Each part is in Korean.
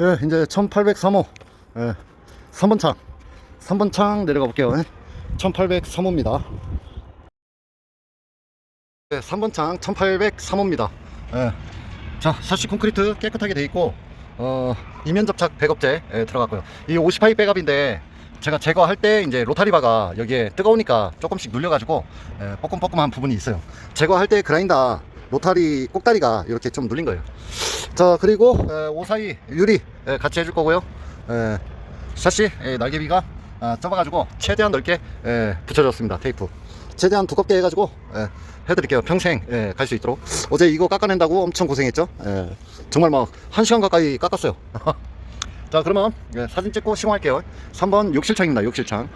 예, 이제 1803호. 예, 3번 창. 3번 창 내려가 볼게요. 1803호입니다. 예, 3번 창 1803호입니다. 예. 자, 샤시 콘크리트 깨끗하게 돼 있고, 어, 이면 접착 백업제 예, 들어갔고요. 이 50파이 백업인데, 제가 제거할 때 이제 로타리바가 여기에 뜨거우니까 조금씩 눌려가지고, 예, 뻐끔뻐끔한 부분이 있어요. 제거할 때 그라인더 로타리 꼭다리가 이렇게 좀 눌린 거예요. 자, 그리고 에, 오사이 유리 에, 같이 해줄 거고요. 에, 샤시 에, 날개비가 아, 좁아가지고 최대한 넓게 에, 붙여줬습니다. 테이프. 최대한 두껍게 해가지고 에, 해드릴게요. 평생 갈 수 있도록. 어제 이거 깎아낸다고 엄청 고생했죠. 에, 정말 막한 시간 가까이 깎았어요. 자, 그러면 예, 사진 찍고 시공할게요. 3번 욕실창입니다. 욕실창.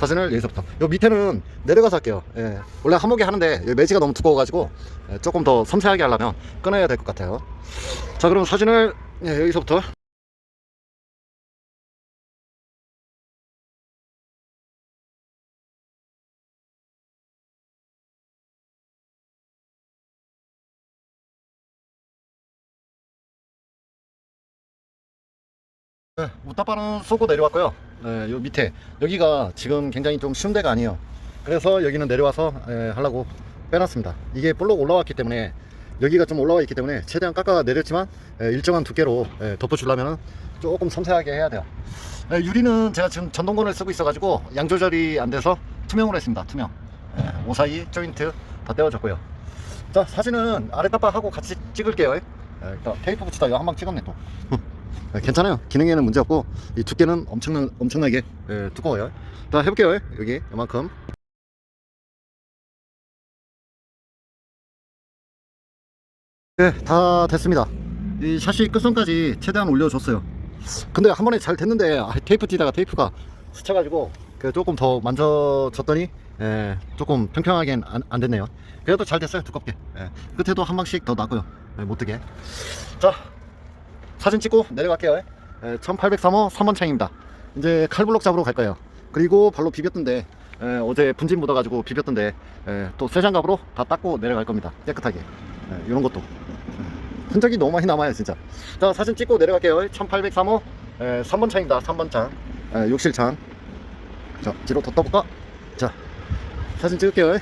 사진을 여기서부터. 요 밑에는 내려가서 할게요. 예. 원래 한목에 하는데 이 매지가 너무 두꺼워가지고 예, 조금 더 섬세하게 하려면 끊어야 될 것 같아요. 자, 그럼 사진을 예, 여기서부터. 네, 우타바는 쏘고 내려왔고요. 네, 요 밑에 여기가 지금 굉장히 좀 쉬운 데가 아니에요. 그래서 여기는 내려와서 예, 하려고 빼놨습니다. 이게 볼록 올라왔기 때문에 여기가 좀 올라와 있기 때문에 최대한 깎아 내렸지만 예, 일정한 두께로 예, 덮어주려면 조금 섬세하게 해야 돼요. 예, 유리는 제가 지금 전동건을 쓰고 있어 가지고 양 조절이 안 돼서 투명으로 했습니다. 투명. 예, 오사이 조인트 다 떼어졌고요. 자 사진은 아래 따박하고 같이 찍을게요. 예, 일단 테이프 붙이다 이거 한 방 찍었네 또. 네, 괜찮아요. 기능에는 문제 없고 이 두께는 엄청나, 엄청나게 예, 두꺼워요. 자 해볼게요. 여기 이만큼. 네, 다 됐습니다. 이 샤시 끝선까지 최대한 올려줬어요. 근데 한 번에 잘 됐는데 아, 테이프 튀다가 테이프가 스쳐가지고 그 조금 더 만져줬더니 예, 조금 평평하게 안, 안 됐네요. 그래도 잘 됐어요. 두껍게. 예, 끝에도 한 방씩 더 놔고요. 예, 못 뜨게. 자, 사진 찍고 내려갈게요. 예, 1803호 3번 창입니다. 이제 칼블록 잡으러 갈 거예요. 그리고 발로 비볐던데 예, 어제 분진 묻어가지고 비볐던데 예, 또 쇠장갑으로 다 닦고 내려갈 겁니다. 깨끗하게. 예, 이런 것도. 예, 흔적이 너무 많이 남아요, 진짜. 자, 사진 찍고 내려갈게요. 1803호 예, 3번 창입니다. 3번 창. 예, 욕실 창. 자, 뒤로 더 떠볼까? 자, 사진 찍을게요.